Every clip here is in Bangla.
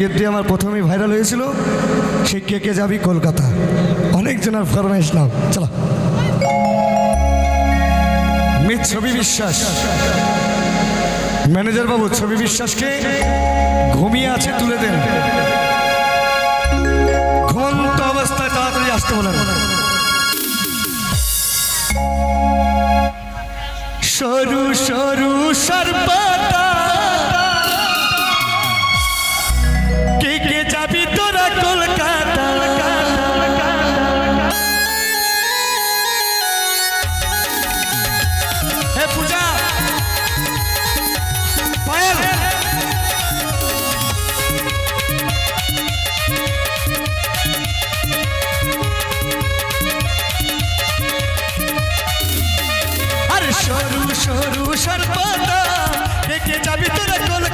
কেকটি আমার প্রথমেই ভাইরাল হয়েছিল। সেই কেকে যাবি কলকাতা। অনেক জনের ফরমাইশ নাও, চলো। ছবি বিশ্বাস। ম্যানেজার বাবু, ছবি বিশ্বাসকে ঘুমিয়ে আছে তুলে দেন। ঘুমন্ত অবস্থায় তাড়াতাড়ি আসতে বলেন। সরু সরু সর্বদা সরু সরু সর্বদা কে যাবি তোরা কলকাতা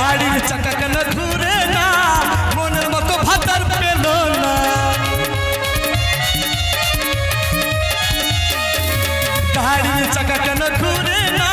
গাড়ির চাকা কেন ঘুরে না, মনের মতো ভাতার পেল না। গাড়ির চাকা কেন ঘুরে না